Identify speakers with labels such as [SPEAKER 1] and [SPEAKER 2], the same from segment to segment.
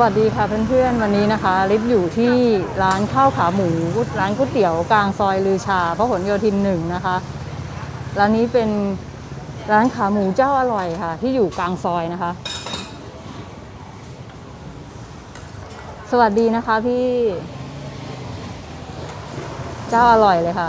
[SPEAKER 1] สวัสดีค่ะเพื่อนๆ วันนี้นะคะ ลิฟอยู่ที่ร้านข้าวขาหมูร้านก๋วยเตี๋ยวกลางซอยลือชาพหลโยธินหนึ่งนะคะร้านนี้เป็นร้านขาหมูเจ้าอร่อยค่ะ ที่อยู่กลางซอยนะคะ สวัสดีนะคะพี่ เจ้าอร่อยเลยค่ะ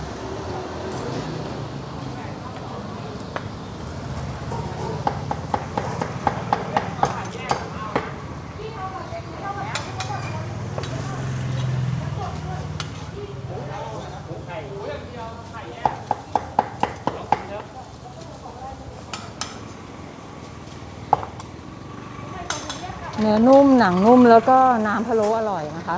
[SPEAKER 1] นื้อนุ่มหนังนุ่มแล้วก็น้ำพะโล้อร่อยนะคะ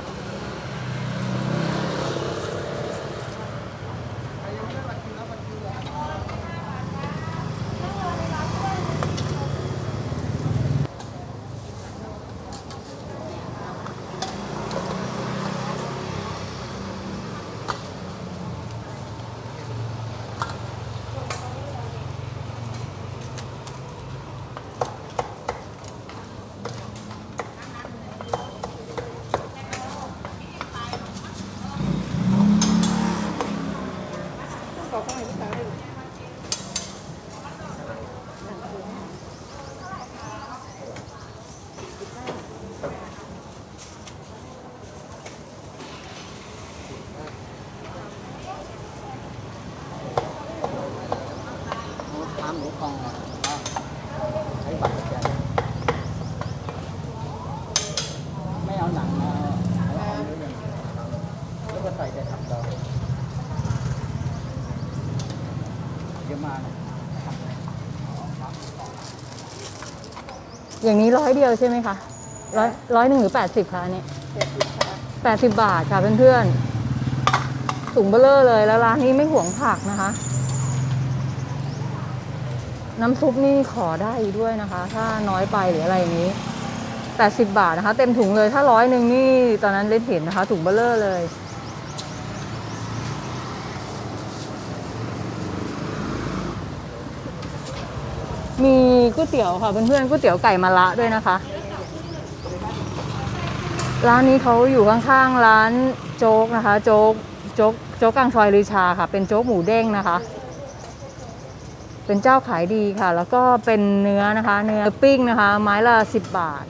[SPEAKER 2] ใช้บัตรสแกนไม่เอาหนังนะเอาเอาเนื้ออย่างแล้วก็ใส่แต่ผักดองเยอะมากนะ
[SPEAKER 1] อย่างนี้ร้อยเดียวใช่ไหมคะร้อยร้อยหนึ่งหรือแปดสิบคะอันนี้แปดสิบบาทค่ะเพื่อนๆถุงเบลเลอร์เลยแล้วร้านนี้ไม่ห่วงผักนะคะ น้ำซุปนี่ขอได้ด้วยนะคะ ถ้าน้อยไปหรืออะไรอย่างนี้แปดสิบบาทนะคะ เต็มถุงเลยถ้าร้อยหนึ่งนี่ตอนนั้นเล่นเห็นนะคะ ถุงเบลเลอร์เลยมีก๋วยเตี๋ยวค่ะเพื่อนๆก๋วยเตี๋ยวไก่มะระด้วยนะคะ ร้านนี้เขาอยู่ข้างๆร้านโจ๊กนะคะ โจ๊กโจ๊กโจ๊กกลางซอยลือชาค่ะ เป็นโจ๊กหมูเด้งนะคะ เป็นเจ้าขายดีค่ะ แล้วก็เป็นเนื้อนะคะ เนื้อปิ้งนะคะ ไม้ละสิบบาท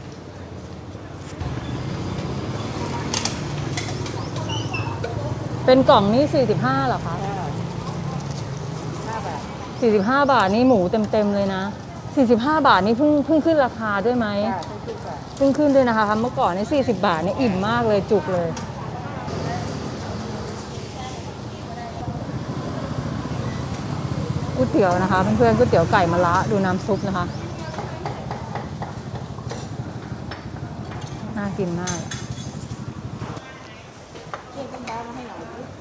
[SPEAKER 1] เป็นกล่องนี่สี่สิบห้าหรอคะ
[SPEAKER 2] ห้าบาท
[SPEAKER 1] สี่สิบห้าบาทนี่หมูเต็มๆเลยนะสี่สิบห้าบาทนี่เพิ่งเพิ่งขึ้นราคาด้วยไหม
[SPEAKER 2] ห้าขึ้นขึ้นบาท
[SPEAKER 1] เพิ่งขึ้นด้วยนะคะเมื่อก่อนนี่40บาทนี่อิ่มมากเลยจุกเลย ก๋วยเตี๋ยวนะคะเพื่อนๆก๋วยเตี๋ยวไก่มะระดูน้ำซุปนะคะน่ากินมาก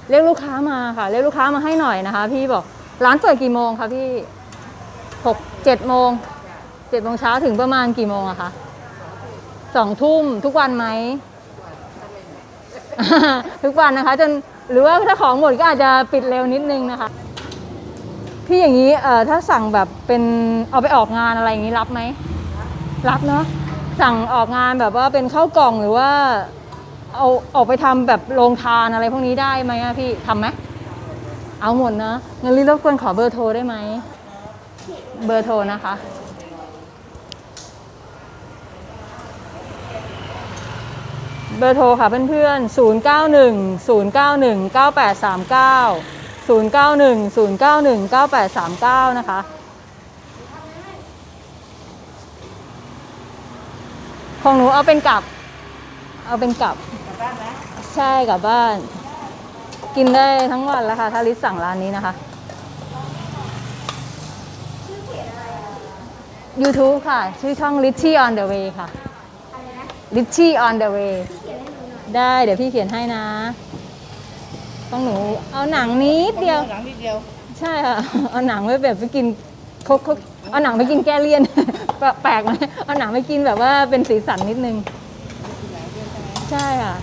[SPEAKER 1] เรียกลูกค้ามาค่ะเรียกลูกค้ามาให้หน่อยนะคะ พี่บอกร้านเปิดกี่โมงคะพี่หกเจ็ดโมงเจ็ดโมงเช้าถึงประมาณกี่โมงอะคะสองทุ่มทุกวันไหมทุกวันนะคะจนหรือว่าถ้าของหมดก็อาจจะปิดเร็วนิดนึงนะคะ พี่อย่างนี้เอ่อถ้าสั่งแบบเป็นเอาไปออกงานอะไรอย่างนี้รับไหมรับเนาะสั่งออกงานแบบว่าเป็นข้าวกล่องหรือว่า เอาออกไปทำแบบโรงทานอะไรพวกนี้ได้ไหมอะพี่ทำไหมเอาหมดนะงั้นรีบรบกวนขอเบอร์โทรได้ไหมเบอร์โทรนะคะ เบอร์โทรค่ะเพื่อนๆ 0 9 1 0 9 1 9 8 3 9 0 9 1 0 9 1 9 8 3 9 นะคะ ของหนูเอาเป็นกลับ เอาเป็นกลับ ใช่กลับบ้าน กินได้ทั้งวันแล้วค่ะ ถ้าลิสสั่งร้านนี้นะคะ YouTube ค่ะ ชื่อช่อง Richie on the way ค่ะ Richie on the way ได้ เดี๋ยวพี่เขียนให้นะ ต้องหนูเอาหนังนิดเดียว
[SPEAKER 2] หลังนิดเดียว
[SPEAKER 1] ใช่ค่ะ เอาหนังไว้แบบไปกินเขาเขาเอาหนังไปกินแก้เลี่ยนแปลแปลกไหมเอาหนังไปกินแบบว่าเป็นสีสันนิดนึง ใช่ค่ะ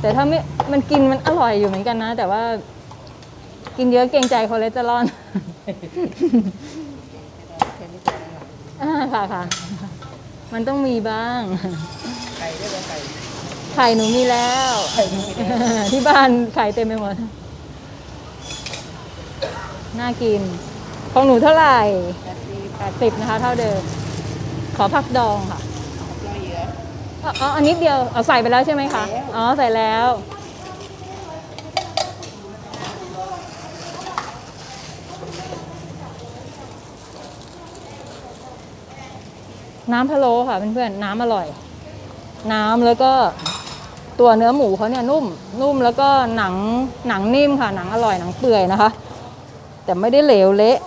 [SPEAKER 1] แต่ถ้าไม่มันกินมันอร่อยอยู่เหมือนกันนะ แต่ว่ากินเยอะเกรงใจคอเลสเตอรอลอ่าค่ะค่ะ มันต้องมีบ้าง
[SPEAKER 2] ไก่ด้วยไก่
[SPEAKER 1] ไข่หนูมีแล้ว
[SPEAKER 2] ไข่นี่ไม่ได้
[SPEAKER 1] ที่บ้านไข่เต็มไปหมด น่ากิน ของหนูเท่าไหร่
[SPEAKER 2] แต่ซี
[SPEAKER 1] แปดสิบนะคะ เท่าเดิม ขอผักดองค่ะ
[SPEAKER 2] รอยเหลือ
[SPEAKER 1] เอาเอาอันนิดเดียว เอาใส่ไปแล้วใช่ไหมคะ
[SPEAKER 2] ใส่แล้ว
[SPEAKER 1] อ๋อ ใส่แล้ว น้ำพะโล้ค่ะเพื่อนๆ น้ำอร่อย น้ำแล้วก็ ตัวเนื้อหมูเขาเนี่ยนุ่ม นุ่มแล้วก็หนังหนังนิ่มค่ะ หนังอร่อยหนังเปื่อยนะคะ แต่ไม่ได้เหลวเละ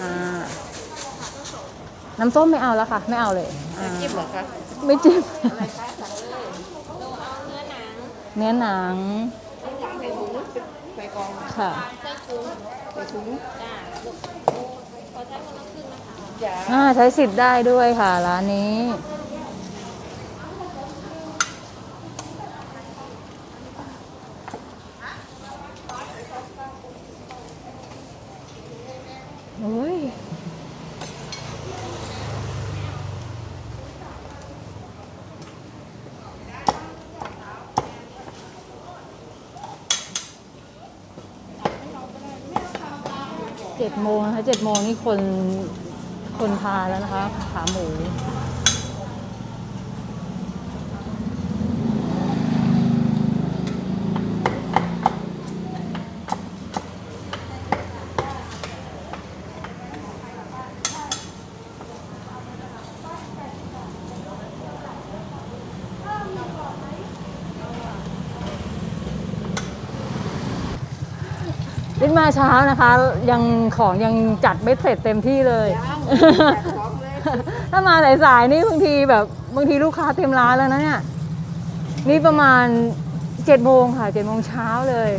[SPEAKER 1] อ่าน้ำส้มไม่เอาแล้วค่ะ ไม่เอาเลยอ่า
[SPEAKER 2] จิ้มเหรอคะ
[SPEAKER 1] ไม่จิ้ม
[SPEAKER 2] อะไรคะสั่งเลย
[SPEAKER 1] เนื้อหนัง
[SPEAKER 2] ใส่หมูใส่กอง
[SPEAKER 1] ค่ะ
[SPEAKER 2] ใส่ถุงจ้า
[SPEAKER 1] อ่าใช้สิทธิ์ได้ด้วยค่ะ ร้านนี้ 7โมงนะคะ7โมงนี่คนคนพาแล้วนะคะ ขาหมู ลิ้นมาเช้านะคะ ยังของยังจัดไม่เสร็จเต็มที่เลย
[SPEAKER 2] จัดของเลย
[SPEAKER 1] ถ้ามาสายๆนี่บางทีแบบบางทีลูกค้าเต็มร้านแล้วนะเนี่ยนี่ประมาณเจ็ดโมงค่ะเจ็ดโมงเช้าเลย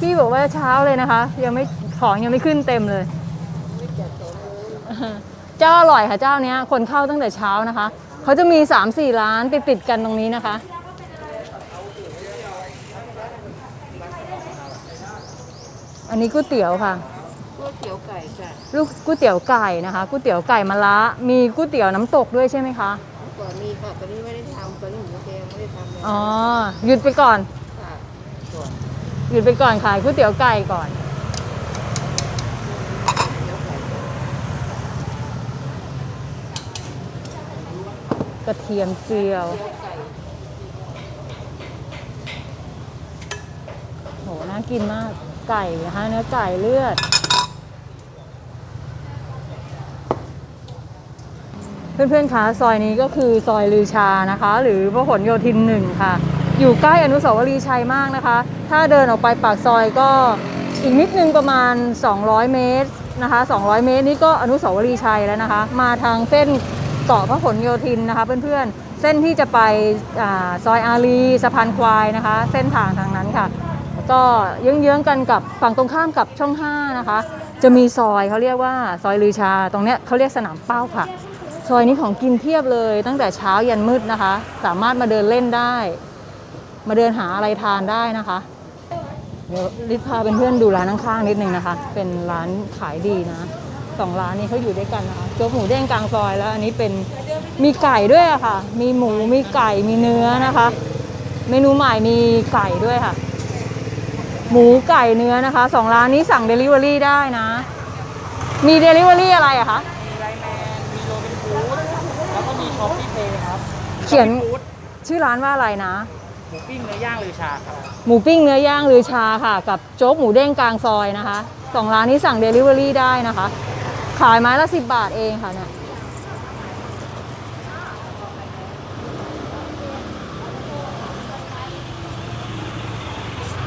[SPEAKER 1] พี่บอกว่าเช้าเลยนะคะ ยังไม่ของยังไม่ขึ้นเต็มเลยเจ้าอร่อยค่ะเจ้าเนี้ย คนเข้าตั้งแต่เช้านะคะเขาจะมีสามสี่ร้านติดติดๆกันตรงนี้นะคะ อันนี้ก๋วยเตี๋ยวค่ะ
[SPEAKER 2] ก๋วยเตี๋ยวไก่จ้ะ
[SPEAKER 1] ลูกก๋วยเตี๋ยวไก่นะคะก๋วยเตี๋ยวไก่มะระมีก๋วยเตี๋ยวน้ำตกด้วยใช่ไหมคะ
[SPEAKER 2] ก่อนมีค่ะตอนนี้ไม่ได้ทำตอนนี้หมูแดงไม่ได้ทำเลย
[SPEAKER 1] อ๋อหยุดไปก่อน
[SPEAKER 2] ค่ะส่วน
[SPEAKER 1] หยุดไปก่อนขายก๋วยเตี๋ยวไก่ก่อน
[SPEAKER 2] เตี๋ยวไก่
[SPEAKER 1] กระเทียมเจียว
[SPEAKER 2] เตี๋ยวไก่
[SPEAKER 1] โหน่ากินมาก ไก่นะคะเนื้อไก่เลือด เพื่อนๆคะซอยนี้ก็คือซอยลือชานะคะ หรือพหลโยธินหนึ่งค่ะ อยู่ใกล้อนุสาวรีย์ชัยมากนะคะ ถ้าเดินออกไปปากซอยก็อีกนิดนึงประมาณ 200 เมตรนะคะ 200 เมตรนี่ก็อนุสาวรีย์ชัยแล้วนะคะ มาทางเส้นเกาะพระหลโยธินนะคะเพื่อนๆ เส้นที่จะไปอซอยอารีสะพานควายนะคะ เส้นทางทางนั้นค่ะ ก็เยื้องๆกันกับฝั่งตรงข้ามกับช่อง 5 นะคะ จะมีซอยเขาเรียกว่าซอยลือชา ตรงเนี้ยเขาเรียกสนามเป้าค่ะ ซอยนี้ของกินเพียบเลยตั้งแต่เช้ายันมืดนะคะ สามารถมาเดินเล่นได้ มาเดินหาอะไรทานได้นะคะ เดี๋ยวลิศพาเป็นเพื่อนดูร้านข้างๆนิดนึงนะคะ เป็นร้านขายดีนะสองร้านนี้เขาอยู่ด้วยกันนะคะโจ๊กหมูเด้งกลางซอยแล้ว อันนี้เป็นมีไก่ด้วยอะค่ะ มีหมูมีไก่มีเนื้อนะคะ เมนูใหม่มีไก่ด้วยค่ะ หมูไก่เนื้อนะคะสองร้านนี้สั่ง Delivery ได้นะ มี Delivery อะไรอะคะ
[SPEAKER 2] มีไลน์แมน มีโรบินฟูดแล้วก็มีช็อปปี้เพย์ครับ
[SPEAKER 1] เขียน
[SPEAKER 2] ฟู้ด
[SPEAKER 1] ชื่อร้านว่าอะไรนะ
[SPEAKER 2] หมูปิ้งเนื้อย่างหรือชาครับ
[SPEAKER 1] หมูปิ้งเนื้อย่างหรือชาค่ะ กับโจ๊กหมูเด้งกลางซอยนะคะสองร้านนี้สั่ง Delivery ได้นะคะ ขายไม้ละสิบบาทเองค่ะเนี่ย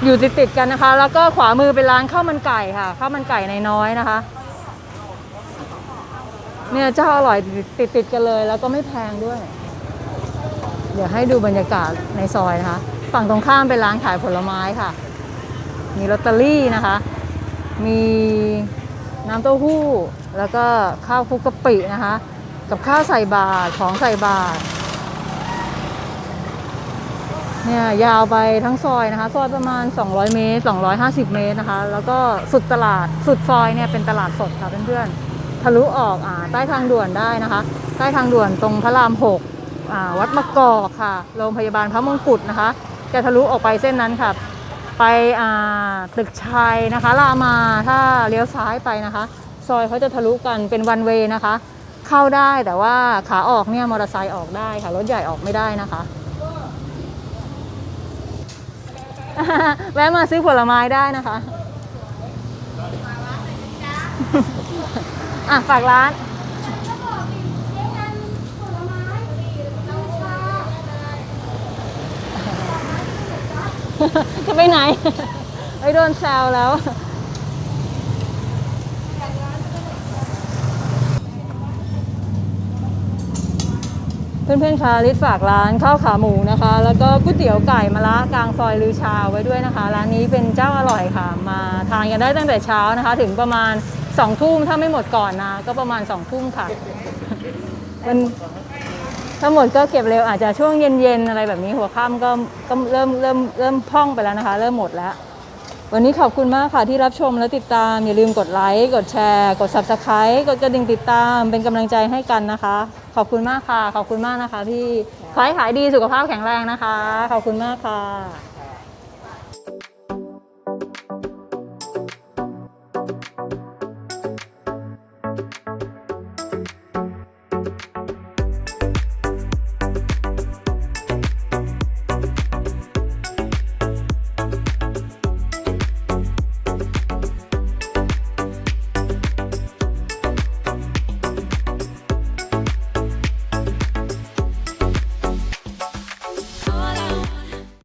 [SPEAKER 1] อยู่ติดติดกันนะคะ แล้วก็ขวามือเป็นร้านข้าวมันไก่ค่ะข้าวมันไก่ในน้อยนะคะ เนี่ยเจ้าอร่อยติดติดกันเลย แล้วก็ไม่แพงด้วย เดี๋ยวให้ดูบรรยากาศในซอยนะคะ ฝั่งตรงข้ามเป็นร้านขายผลไม้ค่ะ มีลอตเตอรี่นะคะ มีน้ำเต้าหู้ แล้วก็ข้าวคุกกะปินะคะ กับข้าวใส่บาตรของใส่บาตร เนี่ยยาวไปทั้งซอยนะคะซอยประมาณ 200 เมตร 250 เมตรนะคะ แล้วก็สุดตลาดสุดซอยเนี่ยเป็นตลาดสดค่ะเพื่อนๆทะลุออกอาใต้ทางด่วนได้นะคะ ใต้ทางด่วนตรงพระรามหกอ่าวัดมะกอกค่ะโรงพยาบาลพระมงกุฎนะคะ จะทะลุออกไปเส้นนั้นค่ะ ไปอ่าตึกชัยนะคะรามาถ้าเลี้ยวซ้ายไปนะคะ ซอยเขาจะทะลุกันเป็นวันเวนะคะ เข้าได้แต่ว่าขาออกเนี่ยมอเตอร์ไซค์ออกได้ค่ะรถใหญ่ออกไม่ได้นะคะ แวะมาซื้อผลไม้ได้นะคะ อะ ฝากร้าน จะไปไหน ไปโดนแซวแล้ว เพื่อนๆคะลิศฝากร้านข้าวขาหมูนะคะ แล้วก็ก๋วยเตี๋ยวไก่มะระกลางซอยลือชาไว้ด้วยนะคะ ร้านนี้เป็นเจ้าอร่อยค่ะ มาทานกันได้ตั้งแต่เช้านะคะ ถึงประมาณ2องทุ่มถ้าไม่หมดก่อนนะ ก็ประมาณ2องทุ่มค่ะมันถ้าหมดก็เก็บเร็วอาจจะช่วงเย็นๆอะไรแบบนี้หัวค่ำก็ก็เริ่มเริ่มเริ่มพร่องไปแล้วนะคะ เริ่มหมดแล้ว วันนี้ขอบคุณมากค่ะที่รับชมและติดตามอย่าลืมกดไลค์กดแชร์ กด subscribe กดกระดิ่งติดตามเป็นกำลังใจให้กันนะคะ ขอบคุณมากค่ะ ขอบคุณมากนะคะพี่ขอให้ขายดีสุขภาพแข็งแรงนะคะ ขอบคุณมากค่ะ